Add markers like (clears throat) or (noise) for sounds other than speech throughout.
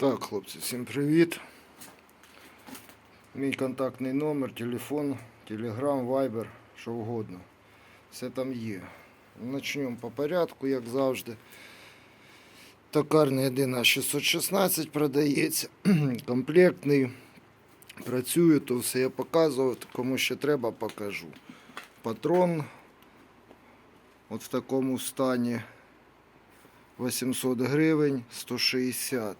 Так, хлопці, всім привіт. Мій контактний номер, телефон, телеграм, вайбер, що угодно. Все там є. Начнемо по порядку, як завжди. Токарний 1 616 продається. (clears throat) Комплектний. Працює, то все я показував. Кому ще треба, покажу. Патрон. От в такому стані 800 гривень, 160.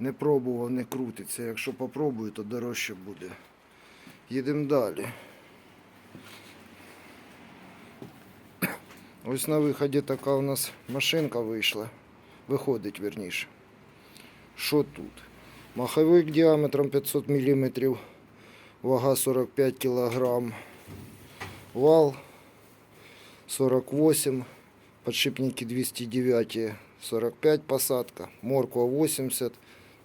Не пробував, не крутиться. Якщо попробую, то дорожче буде. Їдемо далі. Ось на виході така у нас машинка вийшла. Виходить, верніше. Що тут? Маховик діаметром 500 мм, вага 45 кг, вал 48 подшипники 209 45 посадка, морква 80,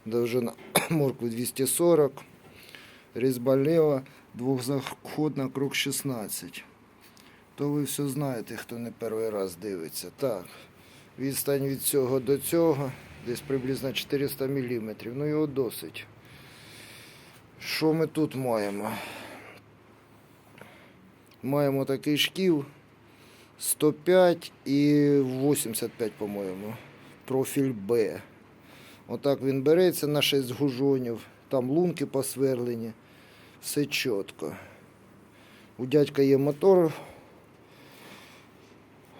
довжина морквы 240, різьба лева, двохзаходна круг 16. То ви все знаєте, хто не перший раз дивиться. Так, відстань від цього до цього десь приблизно 400 мм. Ну його досить. Що ми тут маємо? Маємо такий шків 105 і 85, по-моєму. Профіль Б. Отак він береться на 6 гужонів. Там лунки посверлені. Все чітко. У дядька є мотор.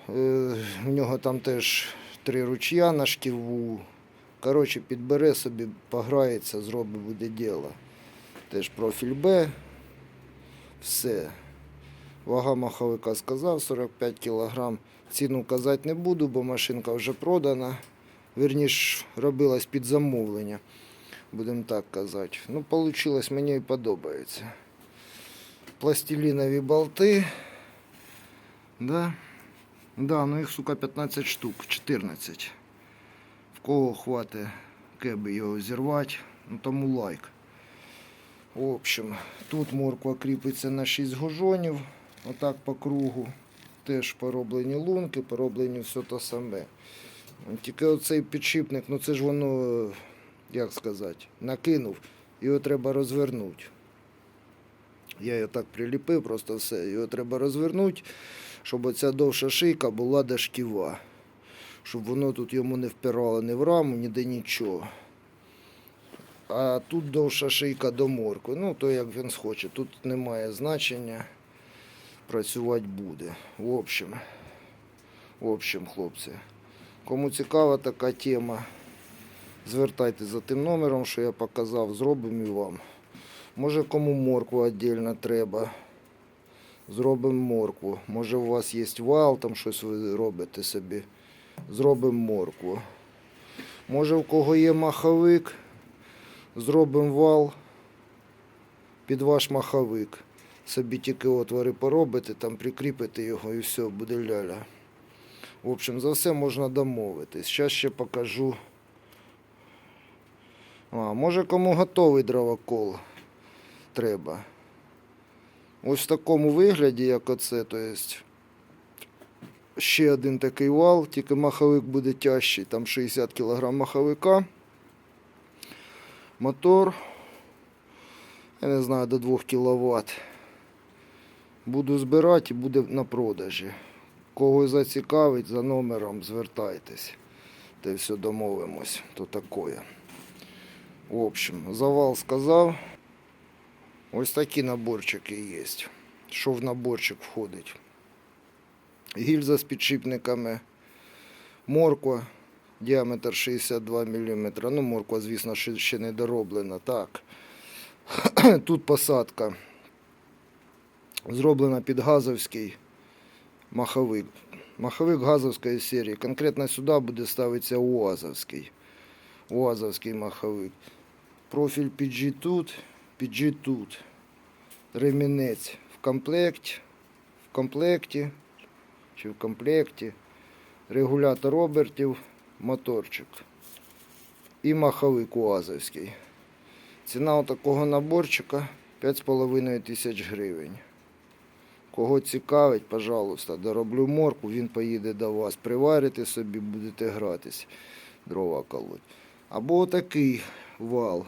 Е, У нього там теж три ручя на шківу. Коротше, підбере собі, пограється, зробить буде діло. Теж профіль Б. Все. Вага маховика сказав 45 кг. Ціну казати не буду, бо машинка вже продана. Вірніш, робилась під замовлення. Будемо так казати. Ну, вийшло, мені і подобається. Пластилінові болти. Да. Да, ну їх, сука, 15 штук, 14. В кого хватить кеби його зірвати, ну тому лайк. В общем, тут морква кріпиться на 6 гужонів, отак по кругу. Теж пороблені лунки, пороблені все те саме. Тільки оцей підшипник, ну це ж воно, як сказати, накинув, його треба розвернути. Я його так приліпив, просто все. Його треба розвернути, щоб оця довша шийка була до шківа. Щоб воно тут йому не впирало ні в раму, ніде нічого. А тут довша шийка до моркви. Ну, то як він схоче. Тут немає значення. Працювати буде. В общем, в общем, хлопці. Кому цікава така тема, звертайтеся за тим номером, що я показав, зробимо і вам. Може кому моркву віддільно треба. Зробимо моркву. Може у вас є вал, там щось ви робите собі. Зробимо моркву. Може в кого є маховик, зробимо вал під ваш маховик. Собі тільки отвори поробите, там прикріпите його і все, буде ляля. В общем, за все можна домовитись. Зараз ще покажу. А, може кому готовий дровокол треба. Ось в такому вигляді, як оце, то есть ще один такий вал, тільки маховик буде тяжчий, там 60 кг маховика. Мотор, я не знаю, до 2 кВт. Буду збирати і буде на продажі. Кого зацікавить, за номером звертайтесь. Та й все домовимось. То такое. В общем, завал сказав. Ось такі наборчики є. Що в наборчик входить? Гільза з підшипниками, морква, діаметр 62 мм. Ну, морква, звісно, ще ще не дороблена. Так. Тут посадка. Зроблена під газовський маховик. Маховик газовської серії. Конкретно сюди буде ставитися УАЗовський. УАЗовський маховик. Профіль PG тут, PG тут. Ремінець в комплекті. В комплекті. Чи в комплекті. Регулятор обертів, моторчик. І маховик УАЗовський. Ціна такого наборчика 5,5 тисяч гривень. Кого цікавить, пожалуйста, дороблю морку, він поїде до вас. Приварите собі, будете гратись, дрова колоть. Або такий вал.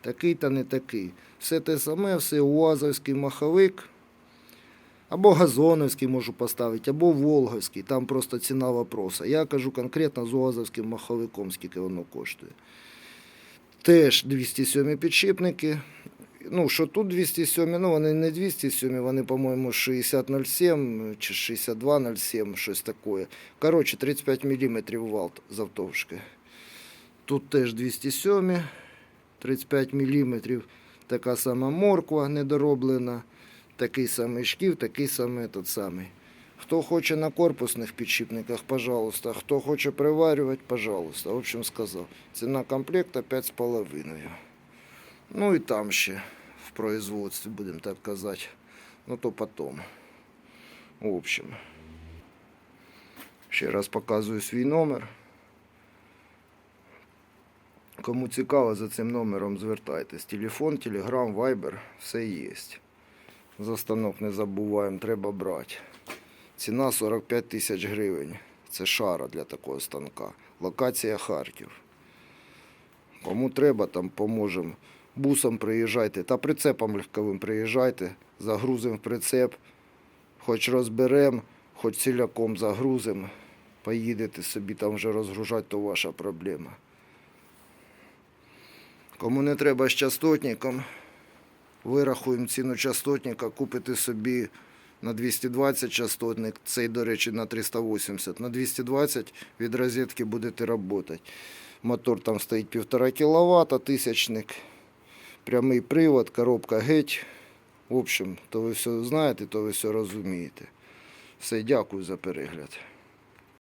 Такий та не такий. Все те саме, все УАЗовський маховик. Або газоновський можу поставити, або волговський. Там просто ціна вопроса. Я кажу конкретно з УАЗовським маховиком, скільки воно коштує. Теж 207 підшипники. Ну, що тут 207, ну вони не 207, вони, по-моєму, 6007 чи 6207, щось таке. Коротше, 35 мм вал завтовшки. Тут теж 207, 35 мм. Така сама морква недороблена, такий самий шків, такий самий тот самий. Хто хоче на корпусних підшипниках, пожалуйста. Хто хоче приварювати, пожалуйста. В общем, сказав. Ціна комплекта 5,5. Ну і там ще в производстві, будемо так казати. Ну то потом. В общем. Ще раз показую свій номер. Кому цікаво, за цим номером звертайтесь. Телефон, телеграм, вайбер, все є. За станок не забуваємо, треба брати. Ціна 45 тисяч гривень. Це шара для такого станка. Локація Харків. Кому треба, там поможемо. Бусом приїжджайте та прицепом легковим приїжджайте, загрузимо в прицеп, хоч розберемо, хоч ціляком загрузимо. Поїдете собі там вже розгружати, то ваша проблема. Кому не треба з частотником, вирахуємо ціну частотника, купите собі на 220 частотник, цей, до речі, на 380. На 220 від розетки будете працювати. Мотор там стоїть 1,5 кВт, тисячник, прямий привод, коробка геть. В общем, то ви все знаєте, то ви все розумієте. Все, дякую за перегляд.